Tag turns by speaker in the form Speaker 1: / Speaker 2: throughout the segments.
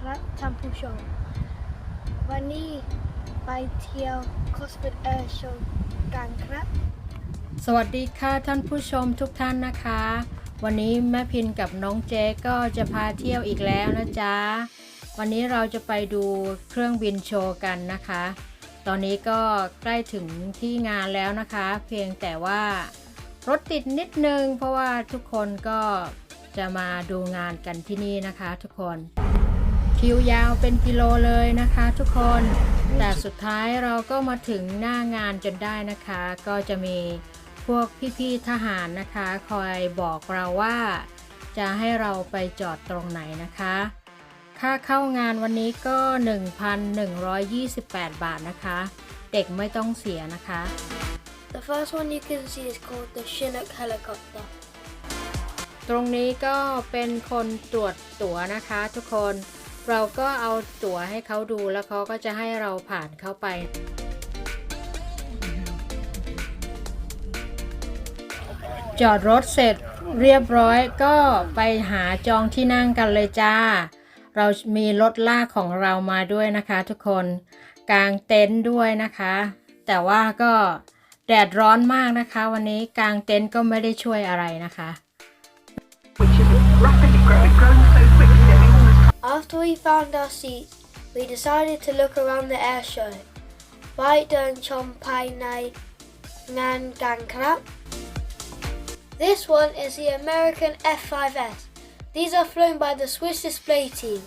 Speaker 1: ครับท่านผู้ชม วันนี้ไปเที่ยวคอสเปดแอร์โชว์กันครับ
Speaker 2: สวัสดีค่ะท่านผู้ชมทุกท่านนะคะ วันนี้แม่พินกับน้องเจ๊ก็จะพาเที่ยวอีกแล้วนะจ๊ะ วันนี้เราจะไปดูเครื่องบินโชว์กันนะคะ ตอนนี้ก็ใกล้ถึงที่งานแล้วนะคะ เพียงแต่ว่ารถติดนิดนึง เพราะว่าทุกคนก็จะมาดูงานกันที่นี่นะคะทุกคน คิวยาวเป็นกิโลเลยนะคะทุกคน แต่สุดท้ายเราก็มาถึงหน้างานจนได้นะคะ ก็จะมีพวกพี่ๆทหารนะคะ คอยบอกเราว่า จะให้เราไปจอดตรงไหนนะคะ ค่าเข้างานวันนี้ก็ 1,128 บาทนะคะ เด็กไม่ต้องเสียนะคะ
Speaker 1: The first one you can see is called the Chinook helicopter
Speaker 2: ตรงนี้ก็เป็นคนตรวจตั๋วนะคะทุกคน เราก็เอาตั๋วให้เขาดูแล้วเขาก็จะให้เราผ่านเข้าไป จอดรถเสร็จเรียบร้อยก็ไปหาจองที่นั่งกันเลยจ้า เรามีรถลากของเรามาด้วยนะคะทุกคนกางเต็นท์ด้วยนะคะ แต่ว่าก็แดดร้อนมากนะคะ วันนี้กางเต็นท์ก็ไม่ได้ช่วยอะไรนะคะ
Speaker 1: After we found our seats we decided to look around the air show ไปเดินชมภายในงานกันครับ This one is the American F5S These are flown by the Swiss display team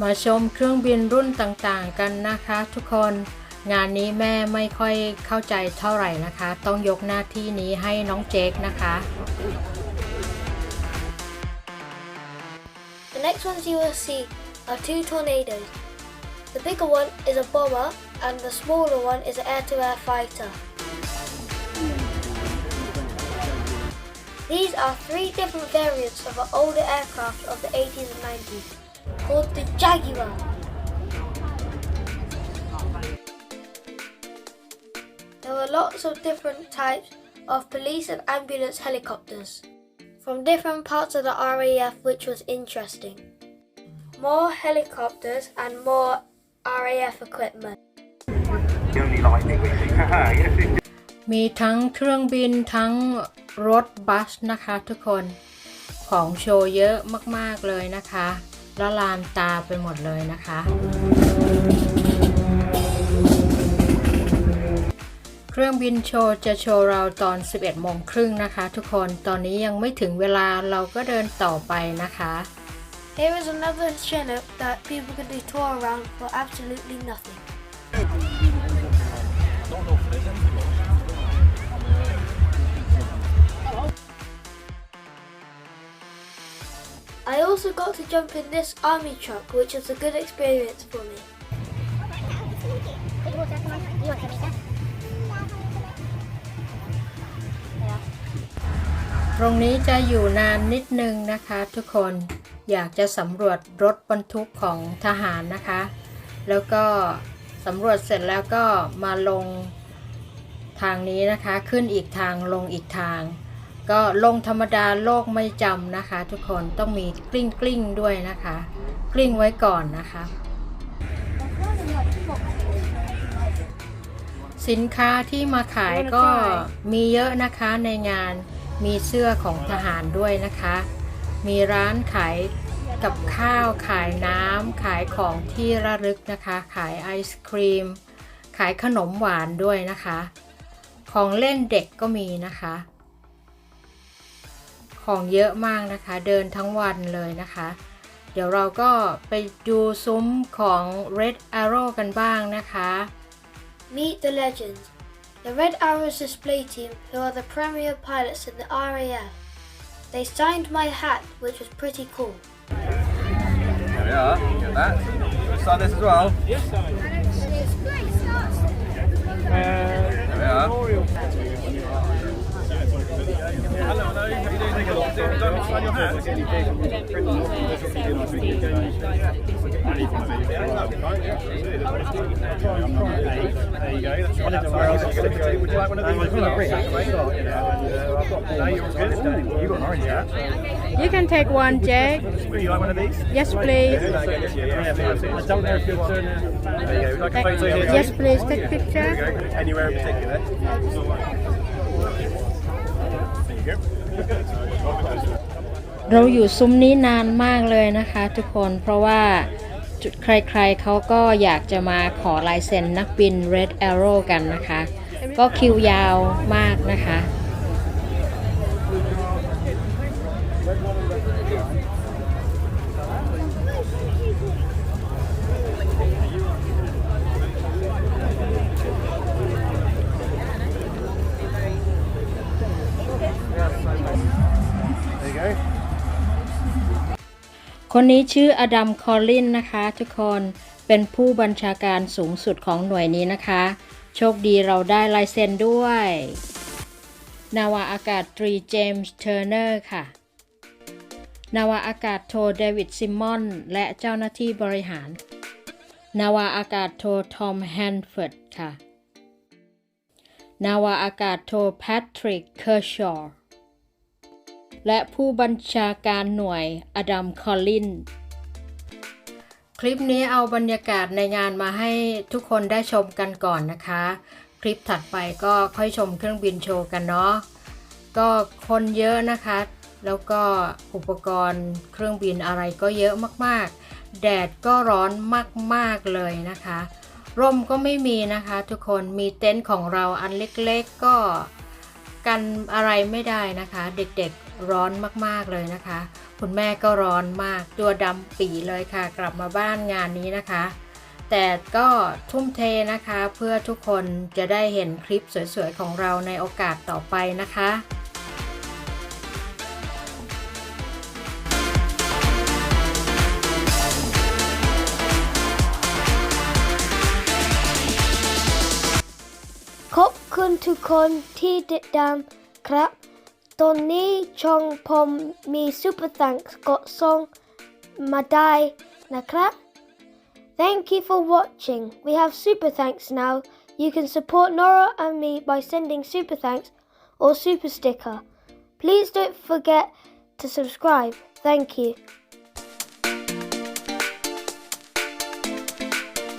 Speaker 2: มาชมเครื่องบินรุ่นต่างๆกันนะคะ ทุกคนงานนี้แม่ไม่ค่อยเข้าใจเท่าไหร่นะคะ ต้องยกหน้าที่นี้ให้น้องเจคนะคะ
Speaker 1: next ones you will see are two tornadoes. The bigger one is a bomber and the smaller one is an air-to-air fighter. These are three different variants of an older aircraft of the 80s and 90s called the Jaguar. There were lots of different types of police and ambulance helicopters from different parts of the RAF, which was interesting. More helicopters and more RAF equipment.
Speaker 2: มีทั้งเครื่องบินทั้งรถบัสนะคะทุกคนของโชว์เยอะมาก ๆ เลยนะคะละลานตาไปหมดเลยนะคะ เครื่องบินโชว์จะโชว์เราตอน 11โมงครึ่งนะคะ ทุกคนตอนนี้ยังไม่ถึงเวลาเราก็เดินต่อไปนะคะ
Speaker 1: Here is another Chinook that people can do tour around for absolutely nothing. I also got to jump in this army truck, which was a good experience for me.
Speaker 2: ตรงนี้จะอยู่นานนิดนึงนะคะทุกคนอยากจะสำรวจรถบรรทุกของทหารนะคะ แล้วก็สำรวจเสร็จแล้วก็มาลงทางนี้นะคะขึ้นอีกทางลงอีกทาง ก็ลงธรรมดาโลกไม่จำนะคะ ทุกคนต้องมีกลิ้งกลิ้งๆด้วยนะคะ กลิ้งไว้ก่อนนะคะ สินค้าที่มาขายก็มีเยอะนะคะในงาน มีเสื้อของทหารด้วยนะคะ มีร้านขายกับข้าวขายน้ำขายของที่ระลึกนะคะ ขายไอศครีม ขายขนมหวานด้วยนะคะ ของเล่นเด็กก็มีนะคะ ของเยอะมากนะคะ เดินทั้งวันเลยนะคะ เดี๋ยวเราก็ไปดูซุ้มของ Red Arrow กันบ้างนะคะ
Speaker 1: Meet the legends. The Red Arrows display team, who are the premier pilots in the RAF. They signed my hat, which was pretty cool.
Speaker 3: There we are. Get that. Let's sign this as well. There we are. Hello, hello. How you doing? Take a look. Don't need to sign your hat. There you go. That's one of the Would you like one of these? No, you're good. You got an orange hat.
Speaker 2: You can take one, Jake.
Speaker 3: Do you like one of these?
Speaker 2: Yes, please.
Speaker 3: Yeah, I'll get this to you, yeah. I don't know if you're turning. There you go. Like a photo here.
Speaker 2: Yes, please. Take
Speaker 3: There
Speaker 2: picture.
Speaker 3: you go. Anywhere in particular.
Speaker 2: เราอยู่ซุ้มนี้นานมากเลยนะคะทุกคนเพราะว่าจุดใครๆเขาก็อยากจะมาขอลายเซ็นนักบิน Red Arrow กันนะคะ ก็คิวยาวมากนะคะ
Speaker 3: There you go.
Speaker 2: คนนี้ชื่ออดัม คอลลินนะคะทุกคน เป็นผู้บัญชาการสูงสุดของหน่วยนี้นะคะ โชคดีเราได้ลายเซ็นด้วย นาวาอากาศตรีเจมส์ เทอร์เนอร์ค่ะ นาวาอากาศโทเดวิด ซิมมอน และเจ้าหน้าที่บริหาร นาวาอากาศโททอม แฮนเฟิร์ด ค่ะ นาวาอากาศโทแพทริก เคอร์ชอร์ และผู้บัญชาการหน่วยอดัม คอลลิน คลิปนี้เอาบรรยากาศในงานมาให้ทุกคนได้ชมกันก่อนนะคะ คลิปถัดไปก็ค่อยชมเครื่องบินโชว์กันเนาะ ก็คนเยอะนะคะ แล้วก็อุปกรณ์เครื่องบินอะไรก็เยอะมากๆ แดดก็ร้อนมากๆเลยนะคะ ร่มก็ไม่มีนะคะทุกคน มีเต็นท์ของเราอันเล็กๆก็กันอะไรไม่ได้นะคะ เด็กๆ ร้อนมากๆเลยนะคะ คุณแม่ก็ร้อนมากตัวดำปีเลยค่ะ กลับมาบ้านงานนี้นะคะ แต่ก็ทุ่มเทนะคะ เพื่อทุกคนจะได้เห็นคลิปสวยๆของเราในโอกาสต่อไปนะคะ
Speaker 1: ขอบคุณทุกคนที่ติดตามครับ ตอนนี้ช่องผมมี Super Thanks กดส่งมาได้นะครับ Thank you for watching. We have Super Thanks now. You can support Nora and me by sending Super Thanks or Super Sticker. Please don't forget to subscribe. Thank you.